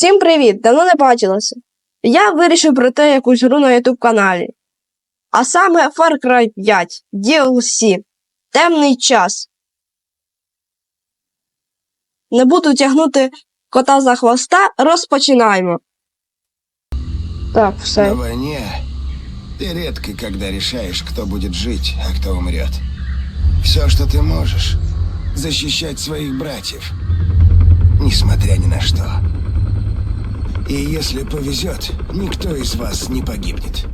Всім привіт! Давно не бачилися. Я вирішив пройти якусь гру на YouTube каналі. А саме Far Cry 5 DLC. Темний час. Не буду тягнути кота за хвоста, розпочинаємо. Так, На все. войне ты редко когда решаешь, кто будет жить, а кто умрет. Все, что ты можешь, защищать своих братьев, несмотря ни на что. И если повезет, никто из вас не погибнет.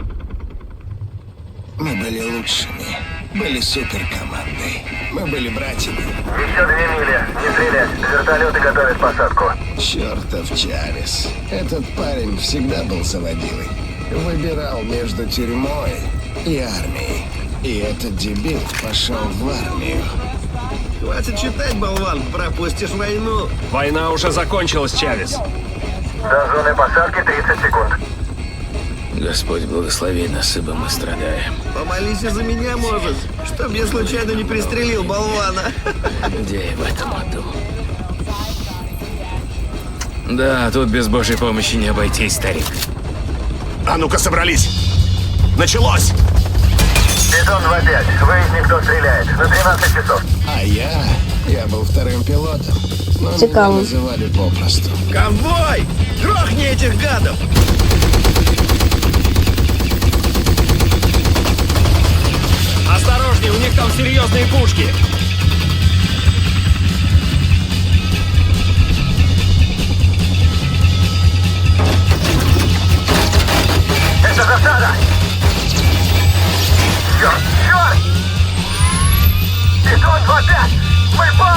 Мы были лучшими, были суперкомандой. Мы были братьями. Еще две мили. Не стрелять. Вертолеты готовят посадку. Чертов Чавес. Этот парень всегда был заводилой. Выбирал между тюрьмой и армией. И этот дебил пошел в армию. Хватит читать, болван, пропустишь войну. Война уже закончилась, Чавес. До зоны посадки 30 секунд. Господь благослови нас, ибо мы страдаем. Помолись и за меня, может, чтоб я случайно не пристрелил болвана. Где я в этом аду? Да, тут без Божьей помощи не обойтись, старик. А ну-ка собрались! Началось! Бетон 2-5. Выясни, кто стреляет. На 13 часов. А я... Я был вторым пилотом. Но меня Цикаво. называли попросту. Ковбой! Грохни этих гадов! Осторожней, у них там серьезные пушки! Это засада! Черт, черт! Бетон 2-5! Мы падаем!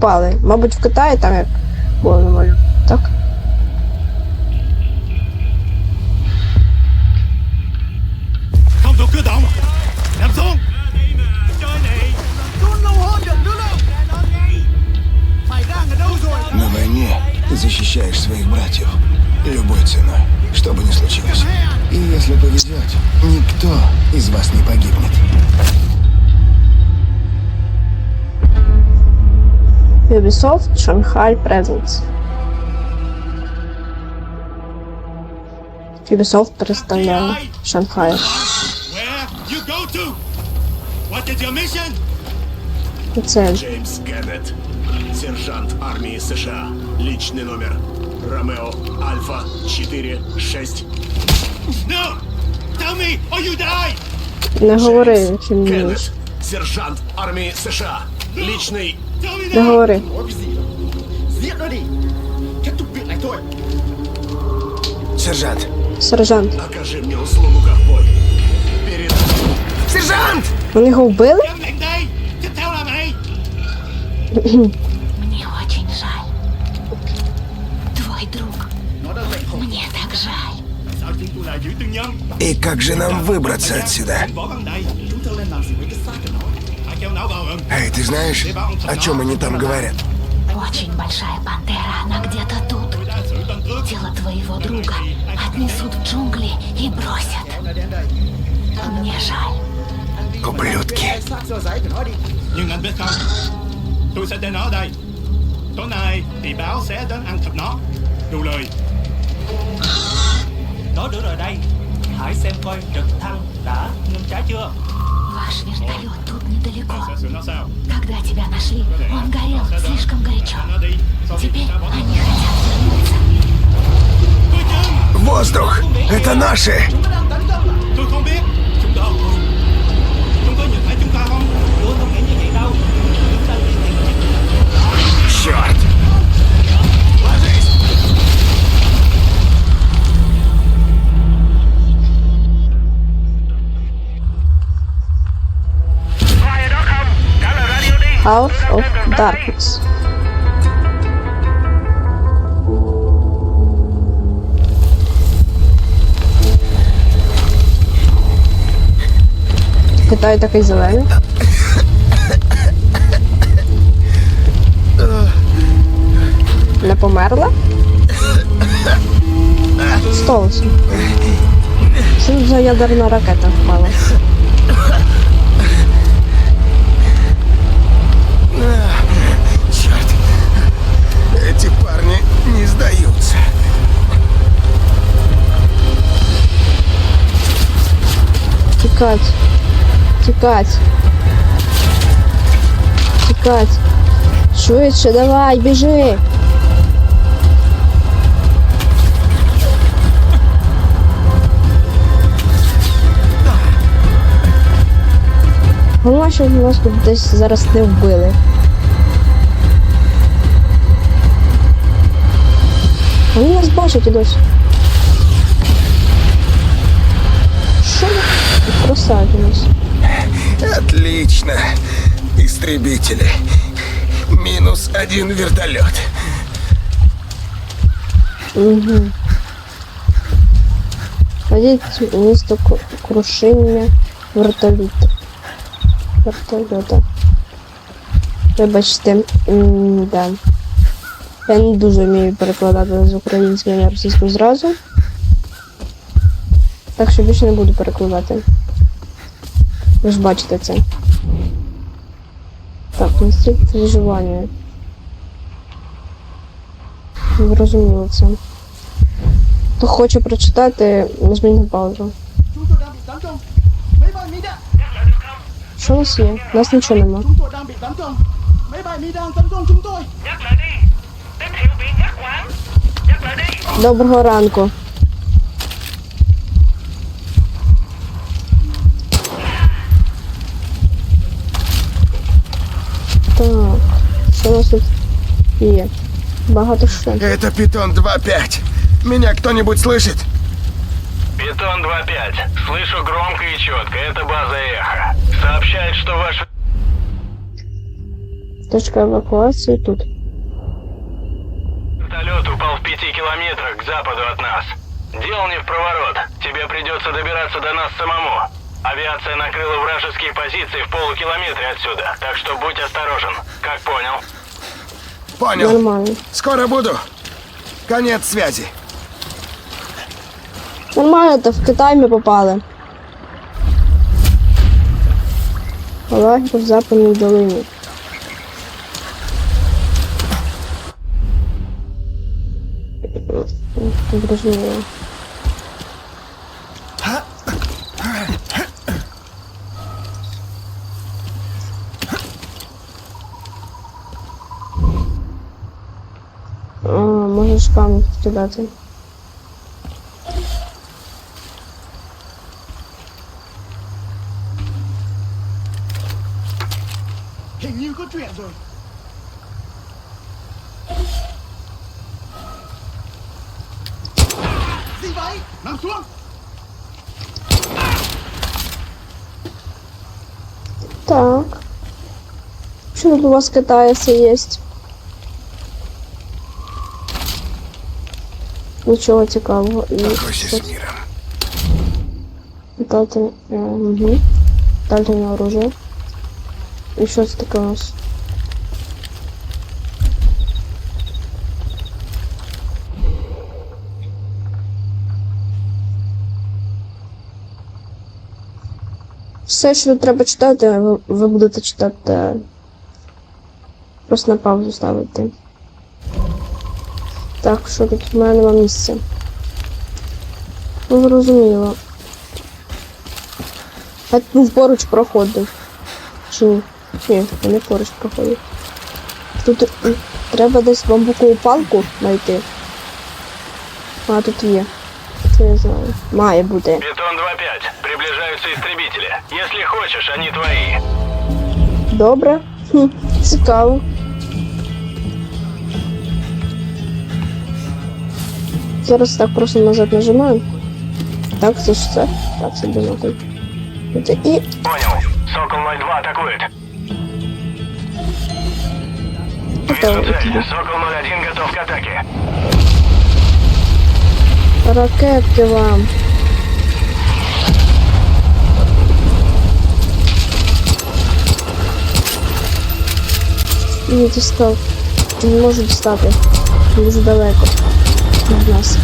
Впали? Мабуть, в Китаї там як було нормально. Так? На войне ты защищаешь своих братьев любой ценой, что бы ни случилось. И если повезет, никто из вас не погибнет. Ubisoft Shanghai Presence. Ubisoft представляє Шанхай. Це Джеймс Геннет, сержант армии США. Личный номер. Ромео Альфа 46. No! Tell me or you die! не говори, не Геннет, сержант армии США. Me Не говори. Сержант, Сержант. окажи мне услугу, ковбой. Сержант! Вони його вбили? Мне очень жаль. Твой друг. Мне так жаль. И как же нам выбраться отсюда? Эй, ты знаешь, о чем они там говорят? Очень большая пантера, она где-то тут. Тело твоего друга отнесут в джунгли и бросят. Мне жаль. Ублюдки. Tôi sẽ để nó ở đây. Tối nay thì báo sẽ đến ăn thịt nó. Đủ lời. Nó được rồi đây Hãy xem coi trực thăng đã ngưng trái chưa Ваш вертолет тут недалеко. Когда тебя нашли, он горел слишком горячо. Теперь они хотят вернуться. Воздух! Это наши! House of Darkness. Китай такий зелений. Не померла? Що тут за ядерна ракета впала? Тікать. Тікать. Тікать. Швидше, давай, біжи. Головне, щоб нас тут десь зараз не вбили. Вони нас бачать і досі. Тут? Отлично. Истребители. Минус один вертолет. Угу. Ходіть місто Ку- крушення вертоліта. Вертольота. Вибачте, м, да. Я не дуже вмію перекладати з української на російську зразу. Так що більше не буду перекладати. Ви ж бачите це. Так, інструкція виживання. Зрозуміло це. Хто хоче прочитати, на паузу. Що у нас є? У нас нічого нема. Chúng tôi що у нас тут є? Багато що. Это Питон 2.5. Меня кто-нибудь слышит? Питон 2-5. Слышу громко и четко. Это база Эхо. Сообщает, что ваш Точка евакуації тут. вертолет упал в пяти километрах к западу от нас. Дело не в проворот. Тебе придется добираться до нас самому. Авиация накрыла вражеские позиции в полукилометре отсюда, так что будь осторожен. Как понял? Понял. Нормально. Скоро буду. Конец связи. Нормально, то в Китай ми попали. Лагерь в западній долині. Зрозуміло. Nằm xuống. Так. Що тут у вас китайці є? Нічого цікавого. І Прощайся щось с миром. Дайте, е, угу. Мне оружие. І що це таке у нас? Все, що треба читати, ви, ви будете читати. Просто на паузу ставити. Так, що тут в мене нема місця. Ну, зрозуміло. А був поруч проходив. Чи ні? Ні, не поруч проходив. Тут треба десь бамбукову палку знайти. А, тут є. Це я знаю. Має бути. Питон 2-5. Приближаются истребители. Если хочешь, они твои. Добре. Хм, цікаво. Зараз так просто назад нажимаю. Так, це. Так, це бінокль. Це І Понял. Сокол 02 атакует. Готово. Вижу цель. Сокол 01 готов к атаке. ракетки вам. Не дістав. Не можу дістати. Дуже далеко від нас.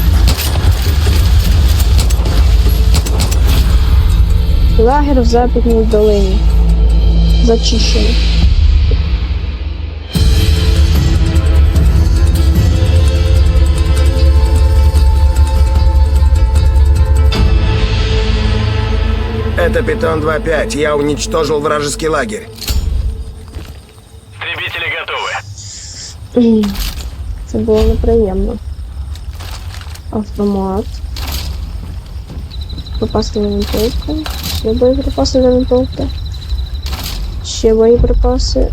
Лагер в западній долині. Зачищений. Это Питон 2.5. Я уничтожил вражеский лагерь. Истребители готовы. М, Це було неприємно. Автомат. Припаси на винтовку. Ще боєприпаси на винтовки. Ще боєприпаси.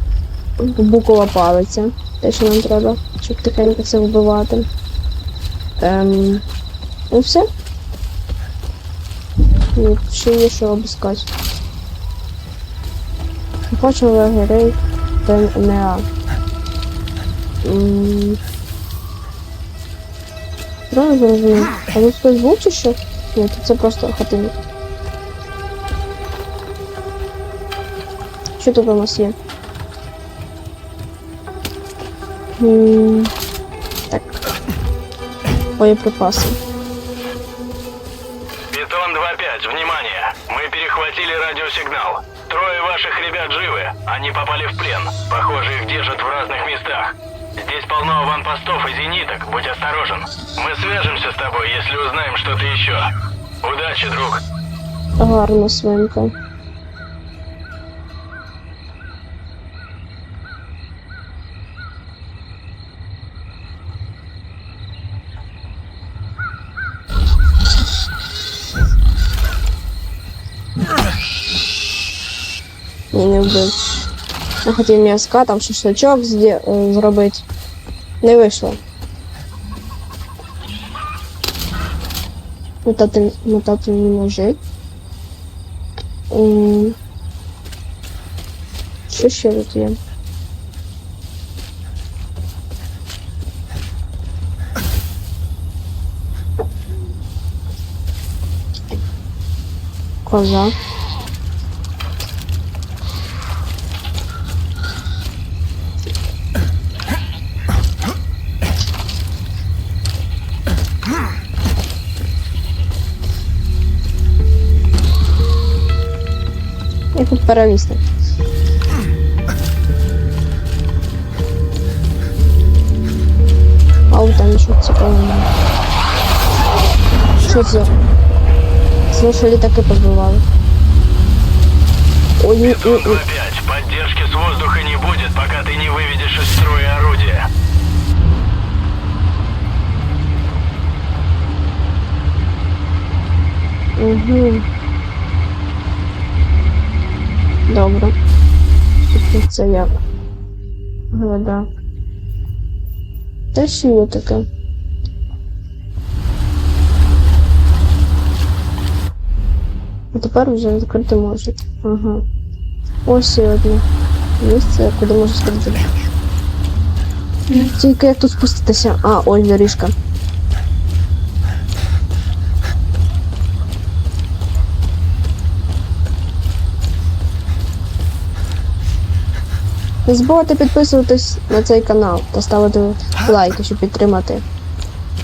Букова палиця. Те, що нам треба, щоб тихенько все вбивати. Ем, ну все. Ні, ще є що обіскати. Хочу лагерей ТНА. М, Правильно зрозумів. А тут хтось був чи що? Ні, тут це просто хатинка. Що тут у нас є? М, Так. Боєприпаси. Питон 2-5, внимание! Мы перехватили радиосигнал. Трое ваших ребят живы. Они попали в плен. Похоже, их держат в разных местах. Здесь полно аванпостов и зениток. Будь осторожен. Мы свяжемся с тобой, если узнаем что-то еще. Удачи, друг. Гарна свинка. Ні, не вбив. Я хотів м'язка, там зде- е, зробити. Не вийшло. Метати, метательні ножи. М. Що ще тут є? Коза. Я тут перевісник. А от там нічого цікавого немає. Що це? Це що літаки побивали. Ой, ні, ні, Питон ні. 2-5, поддержки с воздуха не будет, пока ты не выведешь из строя орудия. Угу. Добре. Тут це як? Вода. Що є таке? А тепер вже закрити можуть. Ага. Ось і одне місце, куди можу сходити. Тільки як тут спуститися? А, ось доріжка. Не забувайте підписуватись на цей канал та ставити лайки, щоб підтримати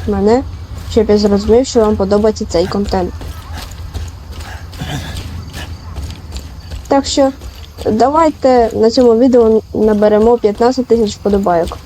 мене, щоб я зрозумів, що вам подобається цей контент. Так що давайте на цьому відео наберемо 15 тисяч вподобайок.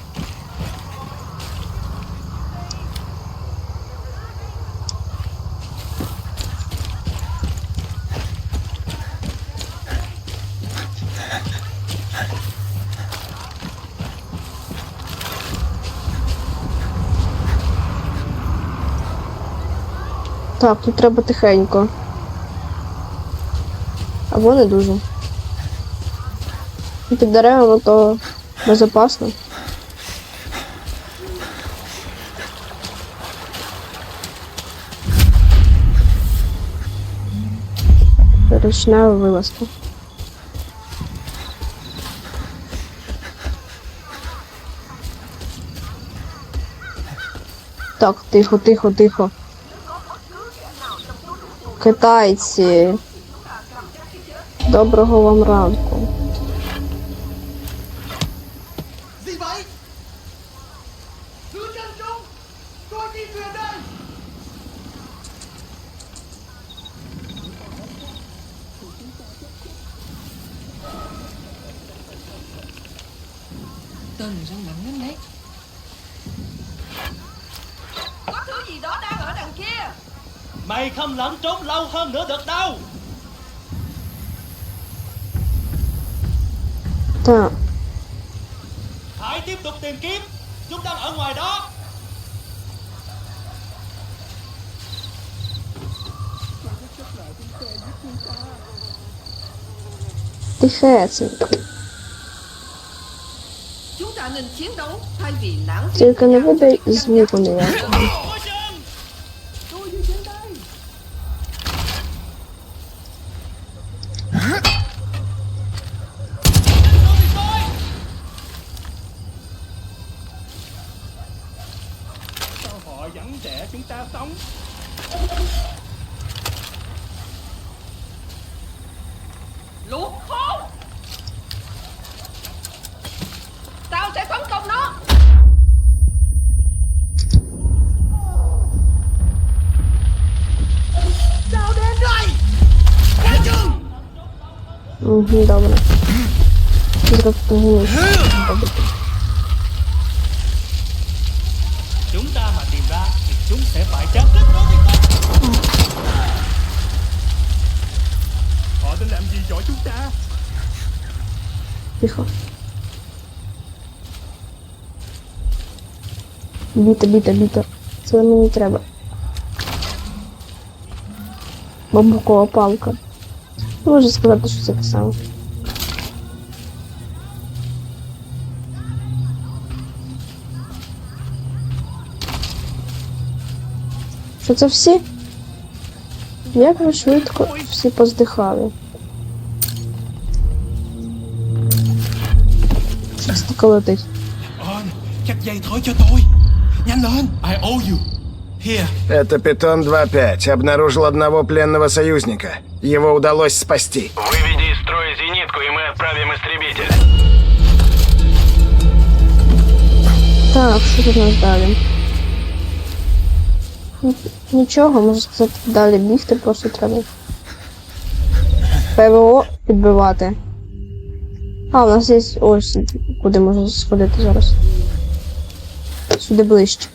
Так, тут треба тихенько. Або не дуже. Під деревами то безопасно. Ручна вилазка. Так, тихо, тихо, тихо. Китайці. Доброго вам ранку. lâu hơn nữa được đâu Dạ Hãy tiếp tục tìm kiếm Chúng ta ở ngoài đó đi xe gì? chúng ta nên chiến đấu thay vì lắng. Defense Tylko nie będę zły ponieważ. Угу, добре. Зрозуміло. Добре. Chúng ta mà tìm ra thì chúng sẽ phải chết. Họ định làm gì giỏi chúng ta? Тихо. Біта, біта, біта. Це мені треба. Бамбукова палка. Можу сказати, що це саме. Що це всі? Як ви швидко всі поздихали? Щось cho tôi. Nhanh. I owe you. Here. Это Питон 2-5 обнаружил одного пленного союзника. Его удалось спасти. Выведи из строя зенитку, и мы отправим истребитель. Так, що тут у нас далі? Ні- Нічого, можу сказати, далі бігти просто треба. ПВО підбивати. А, у нас є ось куди можна сходити зараз. Сюди ближче.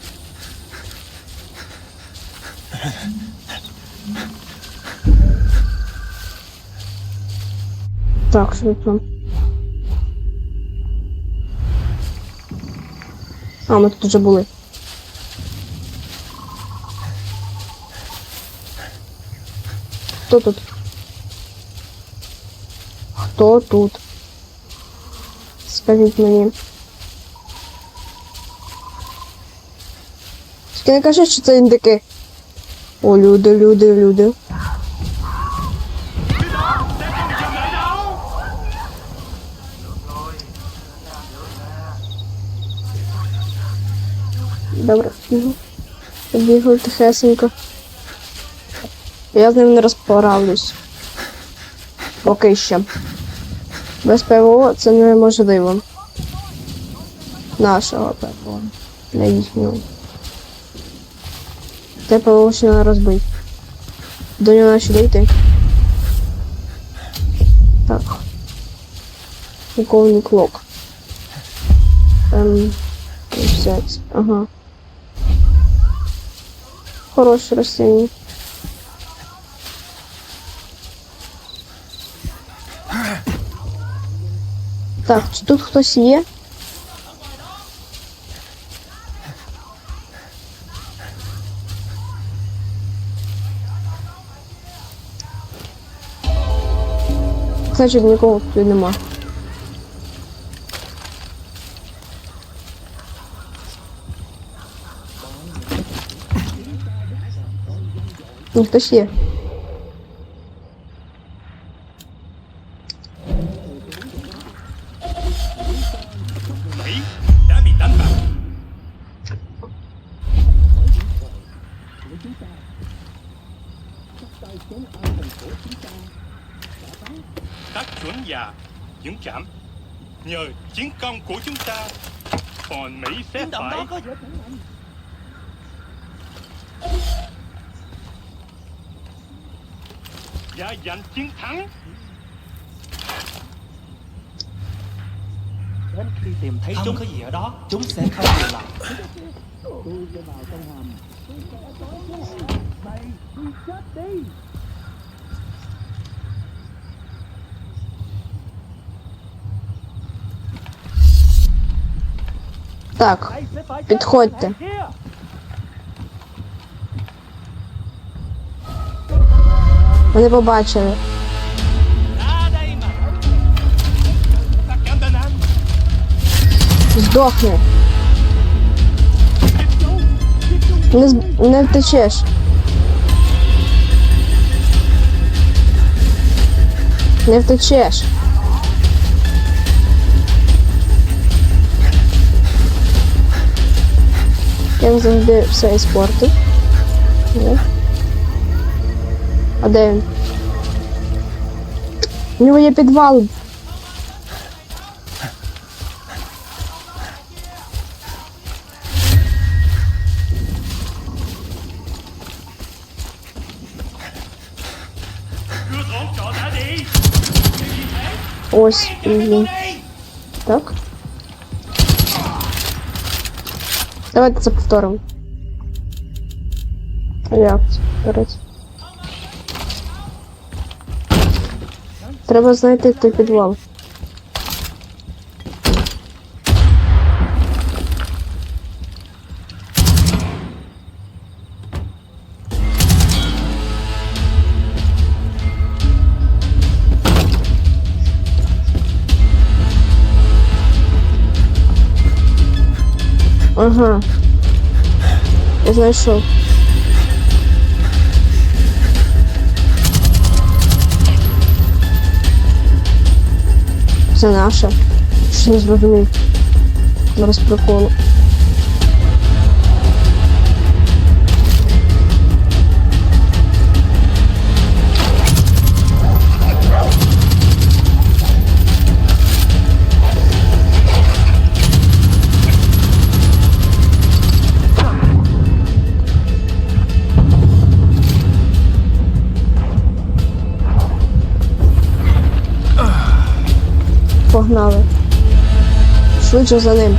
Так, нам? А, ми тут вже були. Хто тут? Хто тут? Скажіть мені. Тільки не кажи, що це індики. О, люди, люди, люди. Добре, бігу. Бігаю тихесенько. Я з ним не розправлюсь. Поки що. Без ПВО це неможливо. Нашого ПВО. Не їхнього. Те ПВО ще не розбить. До нього ще дійти. Так. Полковник Лок. Ем, взять. Ага. Хороше ростіння. Так, чи тут хтось є? Значить, нікого тут нема. Ну, хтось є. Mỹ đã bị đánh bại. Các chuẩn và những chạm nhờ chiến công của chúng ta còn Mỹ sẽ phải dạ dành chiến thắng. Đến khi tìm thấy không. chúng có gì ở đó chúng sẽ không dừng lại. Tôi sẽ vào trong hầm mày đi chết đi Так, подходите. Вони побачили. Здохни. Не, не втечеш. Не втечеш. Я завжди все іспортив. Ні. А де він? У нього є підвал. Ось він. Так. Давайте це повторимо. Як це Треба знайти той підвал. Ага. Я знайшов. Це наше. Що не зрозумів. Без приколу. Погнали. Швидше за ним.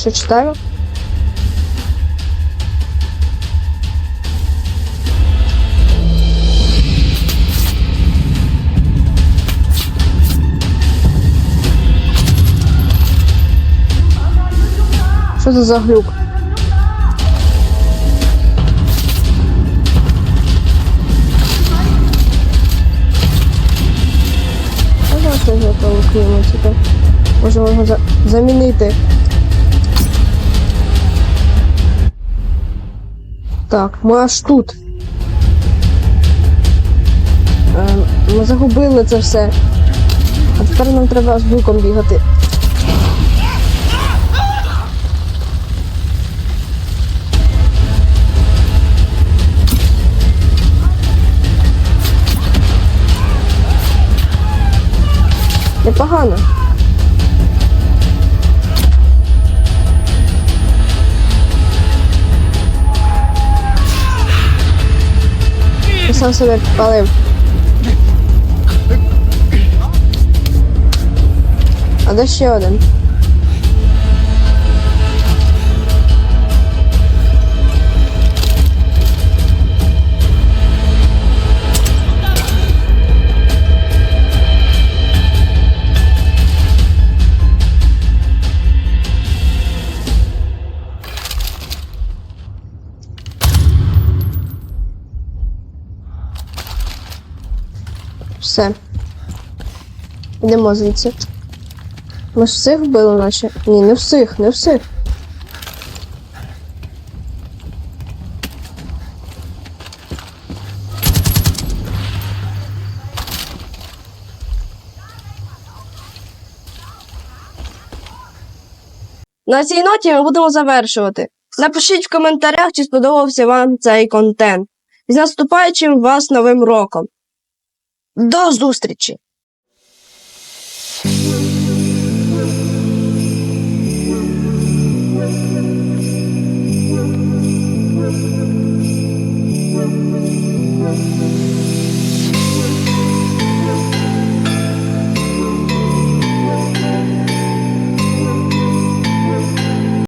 Що читаю? Що це за глюк? А давайте його полукнемо тільки. Можемо за... замінити. Так, ми аж тут. Е, ми загубили це все. А тепер нам треба з луком бігати. Непогано. Сам себе підпалив. А де ще один? Все. Йдемо звідси. Ми ж всіх вбили наче. Ні, не всіх, не всіх. На цій ноті ми будемо завершувати. Напишіть в коментарях, чи сподобався вам цей контент. З наступаючим вас новим роком. До зустрічі!